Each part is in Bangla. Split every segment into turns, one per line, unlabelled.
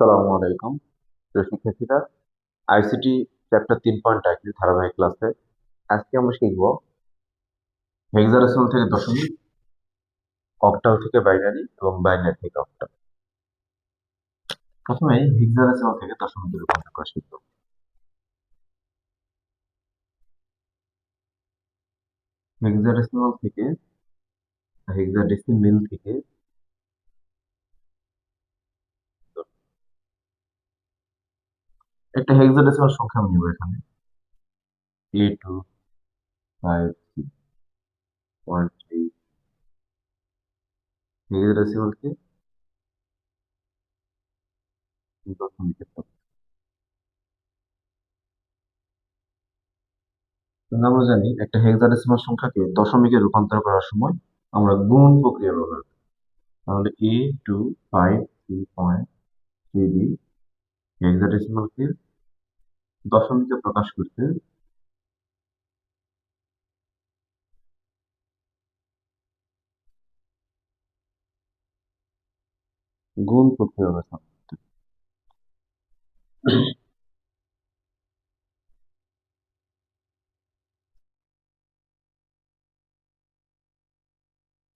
আসসালামু আলাইকুম। শিক্ষার্থীরা আইসিটি চ্যাপ্টার তিন পয়েন্ট এক ধারাবাহিক ক্লাসে আজকে আমরা শিখব হেক্সাডেসিমাল থেকে দশমিক অক্টাল থেকে বাইনারি এবং বাইনারি থেকে অক্টাল প্রথমে হেক্সাডেসিমাল থেকে দশমিক রূপান্তর করা শিখব। হেক্সাডেসিমাল থেকে হেক্সাডেসিমিল থেকে একটা হেক্সাডেসিমাল সংখ্যা আমি নেব এখানে। A two five six point three হেক্সাডেসিমালকে দশমিকের আমরা জানি একটা হেক্সাডেসিমাল সংখ্যাকে দশমিকে রূপান্তর করার সময় আমরা গুণ প্রক্রিয়া ব্যবহার করি। তাহলে A two five three point three হেক্সাডেসিমালকে দশমিকে প্রকাশ করতে গুণ করতে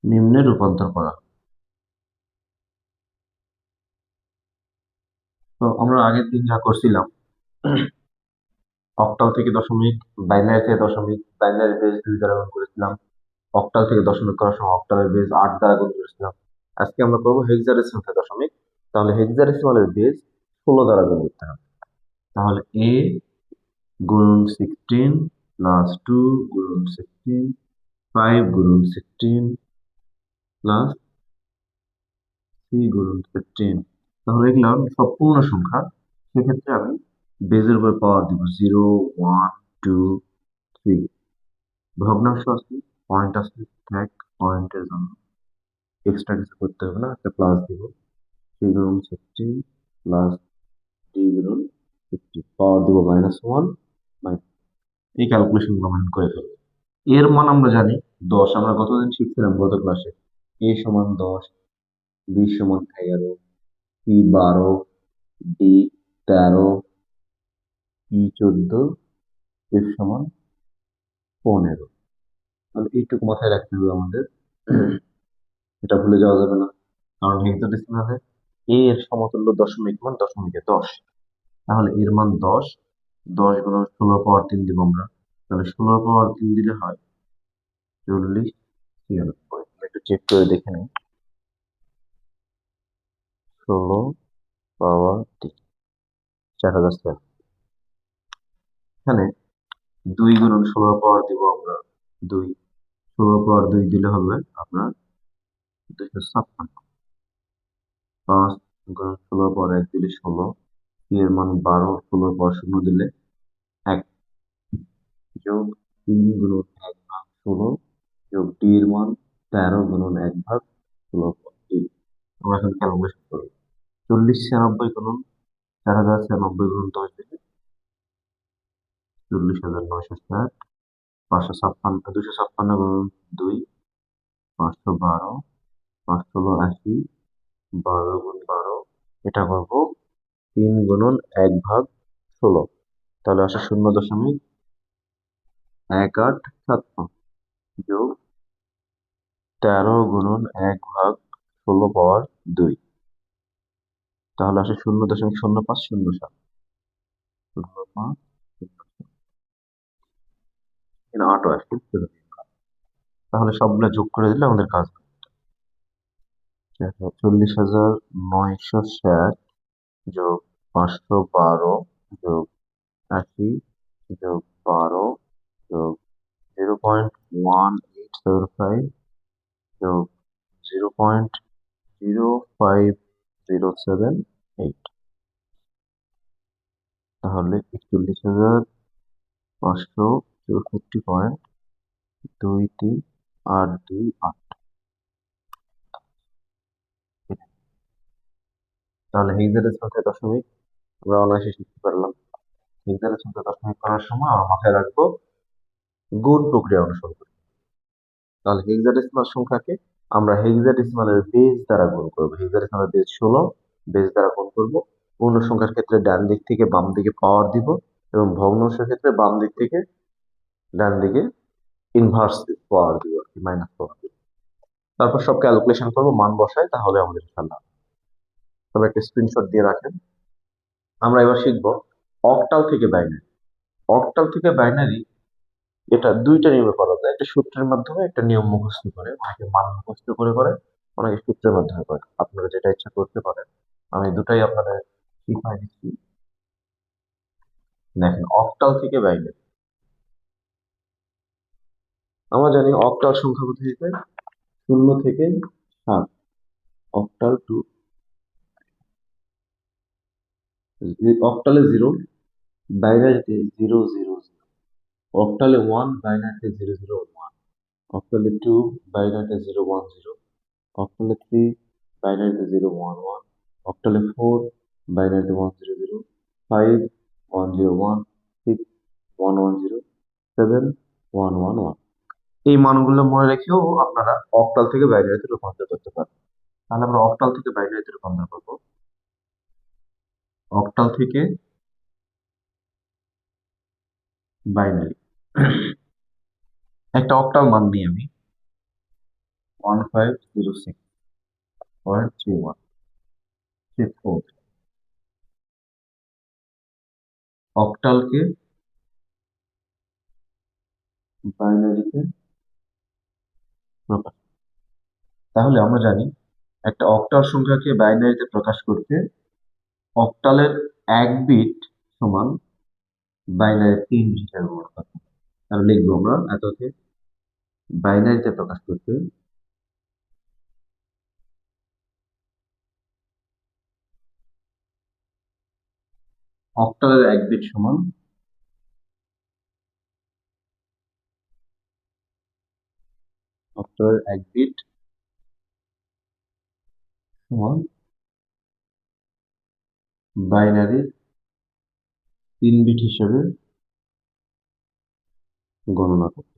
নিম্নে রূপান্তর করা। তো আমরা আগের দিন যা করছিলাম অক্টাল থেকে দশমিক বাইনারি থেকে দশমিক বাইনারি বেস দুই দ্বারা গুণ করেছিলাম অক্টাল থেকে দশমিক করার সময় অক্টালের বেস আট দ্বারা গুণ করেছিলাম। আজকে আমরা করব হেক্সাডেসিমাল থেকে দশমিক, তাহলে হেক্সাডেসিমালের বেস ষোলো দ্বারা গুণ করতে হবে। তাহলে এ গুণন সিক্সটিন প্লাস টু গুণন সিক্সটিন ফাইভ গুণন সিক্সটিন প্লাস থ্রি গুণন ফিফটিন তাহলে এগুলো সব পূর্ণ সংখ্যা, সেক্ষেত্রে আমি বেজের উপর পাওয়ার দিব জিরো ওয়ান টু থ্রি ভগ্নাংশ আছে পয়েন্ট আছে, এক পয়েন্টের জন্য। এক্সট্রা কিছু করতে হবে না, একটা প্লাস দিব। থ্রি গুণন সিক্সটিন প্লাস থ্রি গুণন ফিফটি পাওয়ার দিব মাইনাস ওয়ান মাইনাস এই ক্যালকুলেশনগুলো আমরা করে ফেলব। এর মান আমরা জানি দশ, আমরা গতদিন শিখছিলাম গত ক্লাসে এ? সমান দশ বি সমান এগারো সি বারো, ডি তেরো, ই চোদ্দ এফ সমান পনেরো। তাহলে এইটুকু মাথায় রাখতে হবে আমাদের। এটা ভুলে যাওয়া যাবে না। কারণ হিন্দু হেক্সাডেসিমালে এ এর সমতুল্য দশমিক মান দশমিকে দশ। তাহলে এর মান দশ দশ গুণ ষোলো পাওয়ার তিন দিব আমরা। তাহলে ষোলো পাওয়ার তিন দিলে হয় চল্লিশ একটু চেক করে দেখে নিই। ষোলো পাওয়ার তিন চার হাজার এখানে দুই গুণন ষোলো পাওয়ার দিব আমরা দুই। ষোলো পাওয়ার দুই দিলে হবে আপনার দুইশো ছাপ্পান্ন। পাঁচ গুণন ষোলো পাওয়ার এক দিলে ষোলো। এর মান বারো, ষোলো পাওয়ার শূন্য দিলে এক। যোগ তিন গুণন এক ভাগ ষোলো, যোগ এর মান তেরো গুণন এক ভাগ ষোলো আমরা এখন ক্যালকুলেশন করব চল্লিশ ছিয়ানব্বই গুণন চার হাজার ছিয়ানব্বই গুণন দশ দিলে চল্লিশ হাজার নয়শো ষাট, পাঁচশো ছাপ্পান্ন, দুশো ছাপ্পান্ন গুণন দুই, পাঁচশো বারো পাঁচ ষোলো আশি বারো গুণ বারো, এটা করব তিন গুণন এক ভাগ ষোলো। তাহলে আসে শূন্য দশমিক এক আট সাত যোগ তেরো গুণন এক ভাগ ষোলো পাওয়ার দুই। তাহলে আসে শূন্য দশমিক শূন্য পাঁচ, শূন্য সাত। শূন্য পাঁচ আটও আসবে তাহলে সবগুলো যোগ করে দিলে আমাদের কাজ চল্লিশ হাজার নয়শো ষাট যোগ পাঁচশো বারো যোগ আশি যোগ বারো যোগ zero point one eight seven five যোগ zero point zero five zero seven eight তাহলে একচল্লিশ হাজার পাঁচশো চৌষট্টি পয়েন্ট দুই তিন আট দুই আট। তাহলে হিগজের সংখ্যা দশমিক আমরা অনায়াসে শিখতে পারলাম। হিগজের সংখ্যা দশমিক করার সময় আমরা মাথায় রাখব গুণ প্রক্রিয়া অনুসরণ। করি তাহলে হেক্সাডেসিমাল সংখ্যাকে আমরা হেক্সাডেসিমালের বেজ দ্বারা গুণ করব। হেক্সাডেসিমালের বেজ ষোলো বেজ দ্বারা গুণ করব। পূর্ণ সংখ্যার ক্ষেত্রে ডান দিক থেকে বাম দিকে পাওয়ার দিব এবং ভগ্নাংশের ক্ষেত্রে বাম দিক থেকে ডান দিকে ইনভার্স পাওয়ার দিব আর কি মাইনাস পাওয়ার দিব। তারপর সব ক্যালকুলেশন করব, মান বসাই তাহলে আমাদের ইনশাল্লাহ তবে একটা স্ক্রিনশট দিয়ে রাখেন। আমরা এবার শিখব অক্টাল থেকে বাইনারি অক্টাল থেকে বাইনারি এটা দুইটা নিয়মে করা যায়। একটা সূত্রের মাধ্যমে, একটা নিয়ম মুখস্থ করে, অনেকে মান মুখস্থ করে করে, অনেকে সূত্রের মাধ্যমে করে। আপনারা যেটা ইচ্ছা করতে পারেন। আমি দুটাই আপনাদের শিখাই দিচ্ছি। দেখেন অক্টাল থেকে বাইনারি আমরা জানি অক্টাল সংখ্যা কোথায় থেকে শূন্য থেকে সাত। অক্টাল টু অক্টালে জিরো জিরো জিরো জিরো অক্টালে ওয়ান বাইনারিতে জিরো জিরো ওয়ান অক্টালে টু বাইনারিতে জিরো ওয়ান জিরো অক্টালে থ্রি বাইনারিতে জিরো ওয়ান ওয়ান অক্টালে ফোর বাইনারিতে one zero zero five one zero one six one one zero seven one one one এই মানগুলো মনে রেখেও আপনারা অক্টাল থেকে বাইনারিতে রূপান্তর করতে পারেন। তাহলে আমরা অক্টাল থেকে বাইনারিতে রূপান্তর করব। অক্টাল থেকে বাইনারি একটা অক্টাল মান নিই আমি। One five zero six point three one three four অক্টালকে বাইনারিতে প্রকাশ। তাহলে আমরা জানি একটা অক্টাল সংখ্যাকে বাইনারিতে প্রকাশ করতে অক্টালের এক বিট সমান বাইনারি তিন বিটের করতে। তাহলে লিখব আমরা এতকে বাইনারিতে প্রকাশ করতে। অক্টালের এক বিট সমান অক্টালের এক বিট সমান বাইনারি তিন বিট হিসেবে গণনা করতে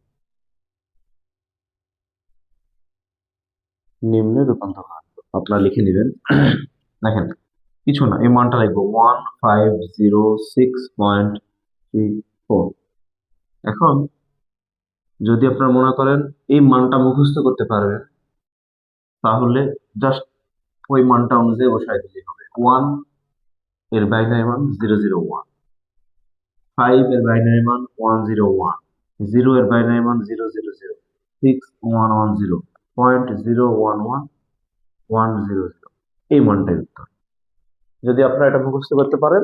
নিম্নে রূপান্তর আপনারা লিখে নেবেন। দেখেন, কিছু না, এই মানটা লিখব। One five zero six point three four. এখন, যদি আপনারা মনে করেন এই মানটা মুখস্থ করতে পারবেন, তাহলে জাস্ট ওই মানটা অনুযায়ী বসাই দিলে হবে। ওয়ানের বাইনারি মান জিরো জিরো ওয়ান। ফাইভ এর বাইনারি মান ওয়ান জিরো ওয়ান। জিরো এর বাইনারি মান zero zero zero. Six one one zero point zero one one one zero zero এই মানটাই উত্তর। যদি আপনারা এটা মুখস্থ করতে পারেন,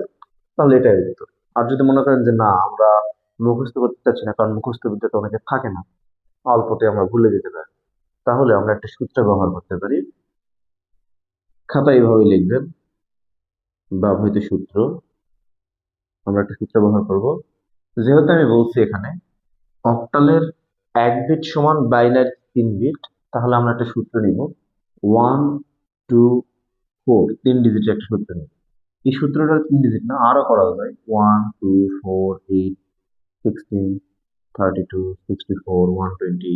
তাহলে এটাই উত্তর। আর যদি মনে করেন যে না, আমরা মুখস্থ করতে চাচ্ছি না, কারণ মুখস্থ বিদ্যাটা অনেকে থাকে না অল্পতে আমরা ভুলে যেতে পারি, তাহলে আমরা একটা সূত্র ব্যবহার করতে পারি। খাতা এইভাবে লিখবেন, ব্যবহৃত সূত্র। আমরা একটা সূত্র ব্যবহার করব। যেহেতু আমি বলছি এখানে অক্টালের এক বিট সমান বাইনারি তিন বিট তাহলে আমরা একটা সূত্র নিব। ওয়ান টু ফোর তিন ডিজিটের একটা সূত্র নিব। এই সূত্রটা তিন ডিজিট না আরও করা যায়। One two four eight sixteen thirty two sixty four one twenty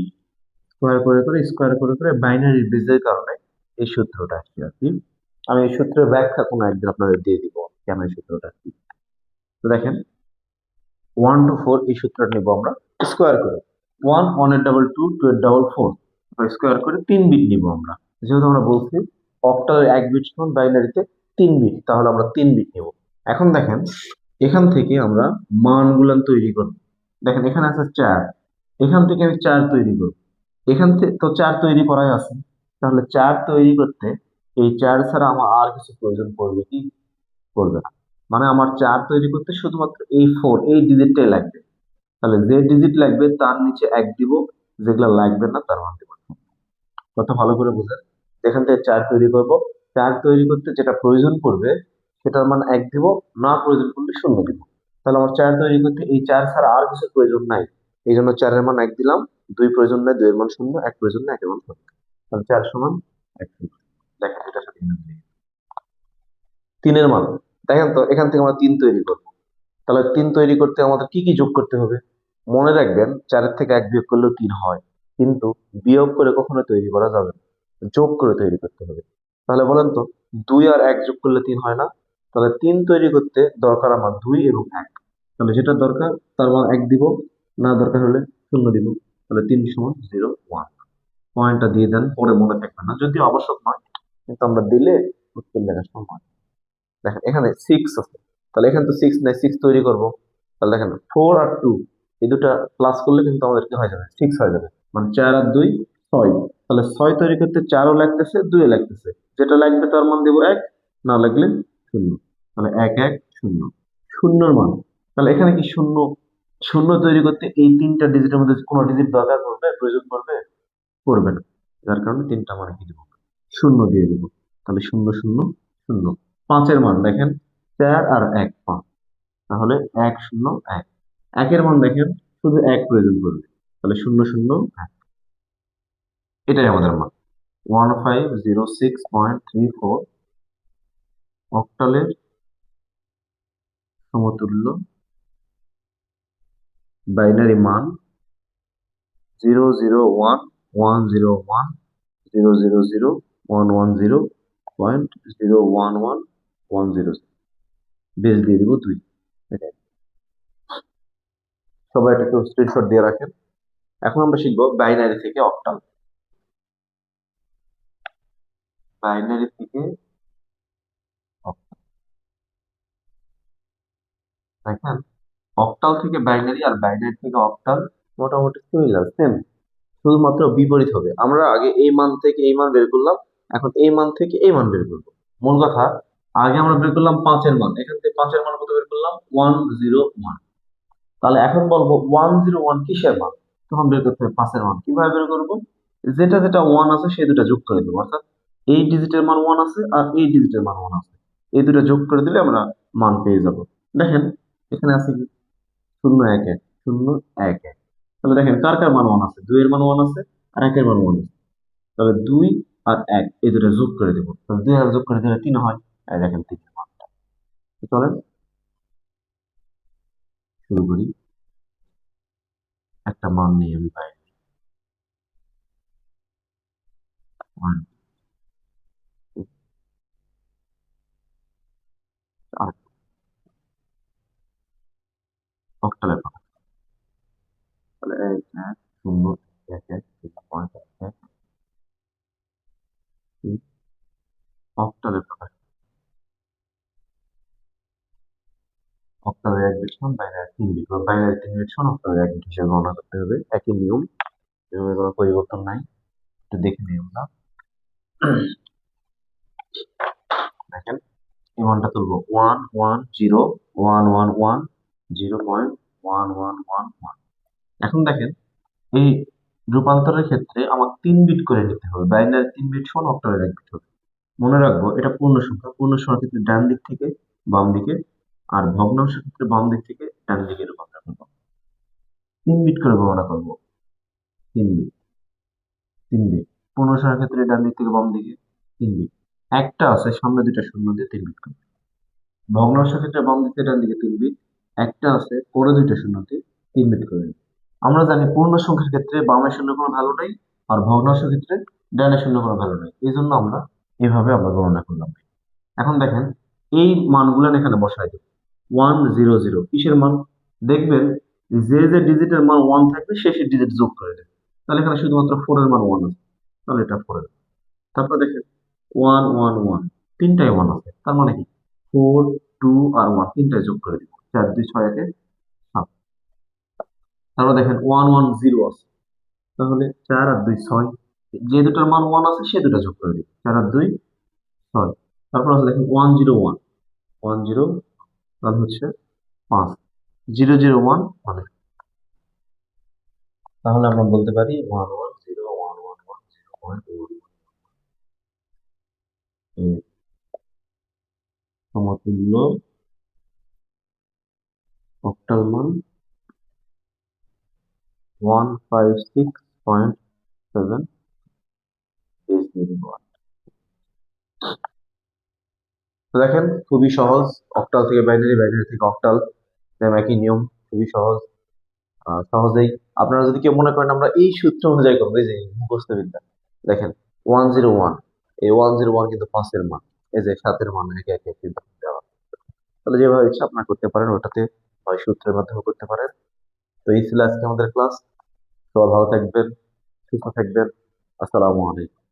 square করে করে স্কোয়ার করে করে বাইনারি বেজের কারণে এই সূত্রটা আসছে আর কি। আমি এই সূত্রের ব্যাখ্যা কোনো একদিন আপনাদের দিয়ে দিব, কেন এই সূত্রটা কি তো দেখেন ওয়ান টু ফোর এই সূত্রটা নিব আমরা। স্কোয়ার করে। ওয়ান ওয়ানের ডাবল টু টু এর ডাবল ফোর স্কোয়ার করে তিন বিট নিব আমরা। যেহেতু আমরা বলছি অক্টাল এক বিট সমান বাইনারিতে তিন বিট তাহলে আমরা তিন বিট নিব। এখন দেখেন, এখান থেকে আমরা মানগুলান তৈরি করব। দেখেন, এখানে আছে চার। এখান থেকে আমি চার তৈরি করব। এখান থেকে তো চার তৈরি করাই আছে। তাহলে চার তৈরি করতে এই চার ছাড়া আমার আর কিছু প্রয়োজন পড়বে কি? পড়বে না। মানে আমার চার তৈরি করতে শুধুমাত্র এই ফোর এই ডিজিটটাই লাগবে। তাহলে যে ডিজিট লাগবে তার নিচে এক দিব, যেগুলো লাগবে না তার মান দিব। কথা ভালো করে বুঝেন এখান থেকে চার তৈরি করব চার তৈরি করতে যেটা প্রয়োজন পড়বে, সেটার মান এক দিব, না প্রয়োজন পড়লে শূন্য দিব। তাহলে আমার চার তৈরি করতে এই চার ছাড়া আর কিছু প্রয়োজন নাই। এই জন্য চারের মান এক দিলাম, দুই প্রয়োজন নাই, দুইয়ের মান শূন্য, এক প্রয়োজন নাই, একের মান শূন্য। তাহলে চার সমান এক দেখেন এটার সাথে তিনের মান। দেখেন তো, এখান থেকে আমরা তিন তৈরি করব। তাহলে তিন তৈরি করতে আমাদের কি কি যোগ করতে হবে? মনে রাখবেন, চারের থেকে এক বিয়োগ করলেও তিন হয়। কিন্তু বিয়োগ করে কখনো তৈরি করা যাবে না। যোগ করে তৈরি করতে হবে। তাহলে বলেন তো, দুই আর এক যোগ করলে তিন হয় না? তাহলে তিন তৈরি করতে দরকার আমার দুই এবং এক। তাহলে যেটা দরকার, তার মান এক দিব, না দরকার হলে শূন্য দিব। তাহলে তিন সমান জিরো, ওয়ান। পয়েন্টটা দিয়ে দেন, পরে মনে থাকবে না। যদি আবশ্যক নয়, কিন্তু আমরা দিলে উত্তর লেখার সময় দেখেন, এখানে সিক্স আছে। তাহলে এখানে তো সিক্স নাই সিক্স তৈরি করব। তাহলে দেখেন ফোর আর টু এই দুটা প্লাস করলে কিন্তু আমাদের কি হয়ে যাবে সিক্স হয়ে যাবে। মানে চার আর দুই, ছয়। তাহলে ছয় তৈরি করতে চারও লাগতেছে, দুইও লাগতেছে। যেটা লাগবে তার মান দেবো এক, না লাগলে শূন্য। মানে এক এক, শূন্য। শূন্যর মান। তাহলে এখানে কি শূন্য? শূন্য তৈরি করতে এই তিনটা ডিজিটের মধ্যে কোনো ডিজিট দরকার পড়বে, প্রয়োজন পড়বে? পড়বে না। যার কারণে তিনটা মানে কি দেবো? শূন্য দিয়ে দেবো। তাহলে শূন্য শূন্য শূন্য। পাঁচের মান দেখেন চার আর এক পাঁচ। তাহলে এক শূন্য এক। একের মান দেখেন, শুধু এক প্রয়োজন করবে তাহলে শূন্য শূন্য এক। এটাই আমাদের মান। One five zero six point three four অক্টালের সমতুল্য বাইনারি মান zero zero one one zero one zero zero zero one one zero point zero one one one zero. Base দিয়ে দিব দুই। সবাই এটাকে স্ক্রিনশট দিয়ে রাখেন। এখন আমরা শিখব বাইনারি থেকে অক্টাল বাইনারি থেকে দেখেন অক্টাল থেকে বাইনারি আর বাইনারি থেকে অক্টাল মোটামুটি সিমিলার সেম শুধুমাত্র বিপরীত হবে। আমরা আগে এই মান থেকে এই মান বের করলাম, এখন এই মান থেকে এই মান বের করব। মূল কথা আগে আমরা বের করলাম পাঁচের মান। এখান থেকে পাঁচের মান কত বের করলাম? ওয়ান জিরো ওয়ান তাহলে এখন বলব ওয়ান জিরো ওয়ান কিসের মান? তখন বের করতে হবে পাঁচের মান। কীভাবে বের করব? যেটা যেটা ওয়ান আছে সেই দুটা যোগ করে দেবো। অর্থাৎ এই ডিজিটের মান ওয়ান আছে আর এই ডিজিটের মান ওয়ান আছে। এই দুটো যোগ করে দিলে আমরা মান পেয়ে যাব। দেখেন, এখানে আছে কি? শূন্য এক এক, শূন্য এক এক। তাহলে দেখেন, কার কার মান ওয়ান আছে? দুই এর মান ওয়ান আছে আর একের মান ওয়ান আছে। তাহলে দুই আর এক, এই দুটা যোগ করে দেবো। তাহলে দুই আর যোগ করে দিলে তিন হয় এই দেখেন তিনের মানটা চলেন, শুরু করি। একটা মান নিয়ে আমি পাই ওয়ান কথা তাহলে এক এক, শূন্য, এক এক পয়েন্ট অক্টালের কথা অক্টালের এক বিট সমান বাইনারি তিন বিট বা বাইনারি তিন বিট অক্টালের এক বিট হিসেবে গণনা করতে হবে। একই নিয়ম, এভাবে কোনো পরিবর্তন নাই। একটু দেখে নিই আমরা। দেখেন, এই মানটা তুলবো। One one, zero, one one one, zero point one one one one. এখন দেখেন, এই রূপান্তরের ক্ষেত্রে আমার তিন বিট করে নিতে হবে। বাইনারি তিন বিট, সমান অক্টালের এক বিট হবে। মনে রাখব, এটা পূর্ণ সংখ্যা পূর্ণ সংখ্যার ক্ষেত্রে ডান দিক থেকে বাম দিকে আর ভগ্নাংশের ক্ষেত্রে বাম দিক থেকে ডান দিকে রূপান্তর করব। তিন বিট করে গণনা করব। তিন বিট তিন বিট সংখ্যার ক্ষেত্রে ডান দিক থেকে বাম দিকে তিন বিট একটা আছে সামনে দুটা শূন্য দিয়ে তিন বিট করবে। ভগ্নাংশের ক্ষেত্রে বাম দিক ডান দিকে তিন বিট একটা আছে পরে দুইটা শূন্য দিয়ে তিন বিট করে। আমরা জানি পূর্ণ সংখ্যার ক্ষেত্রে বামে শূন্য কোনো ভ্যালু নেই আর ভগ্নাংশের ক্ষেত্রে ডানে শূন্য কোনো ভ্যালু নেই। এই জন্য আমরা এভাবে আমরা গণনা করলাম। এখন দেখেন এই মানগুলো এখানে বসাই দেব। ওয়ান জিরো জিরো কিসের মান? দেখবেন যে যে ডিজিটের মান ওয়ান থাকবে, সে সে ডিজিট যোগ করে দেবে। তাহলে এখানে শুধুমাত্র ফোর এর মান ওয়ান আছে। তাহলে এটা ফোর এর। তারপর দেখেন ওয়ান ওয়ান ওয়ান তিনটাই ওয়ান আছে। তার মানে কি? ফোর টু আর ওয়ান তিনটাই যোগ করে দিব। চার, দুই, ছয়, একে সাত। তারপর দেখেন ওয়ান ওয়ান জিরো আছে। তাহলে চার আর দুই, ছয়। যে দুটার মান ওয়ান আছে, সে দুটা যোগ করে দিব। চার আর দুই, ছয়। তারপর আছে দেখেন one zero one one zero তাহলে হচ্ছে পাঁচ। জিরো জিরো ওয়ান মানে তাহলে আমরা বলতে পারি one one zero one one one zero ওয়ানের সমতুল্য অক্টাল মান one five six point seven তো দেখেন, খুবই সহজ অক্টাল থেকে বাইনারি বাইনারি থেকে অক্টাল সেম একই নিয়ম, খুবই সহজ সহজেই। আপনারা যদি কেউ মনে করেন আমরা এই সূত্র অনুযায়ী করব, এই যে মুখস্থ বিদ্যা দেখেন ওয়ান জিরো ওয়ান এই ওয়ান জিরো ওয়ান কিন্তু পাঁচের মান, এই যে সাতের মান, একে একে কিন্তু তাহলে যেভাবে ইচ্ছা আপনারা করতে পারেন, ওটাতে নয় সূত্রের মাধ্যমে করতে পারেন। তো এই ছিল আজকে আমাদের ক্লাস সবাই ভালো থাকবেন, সুস্থ থাকবেন, আসসালামু আলাইকুম।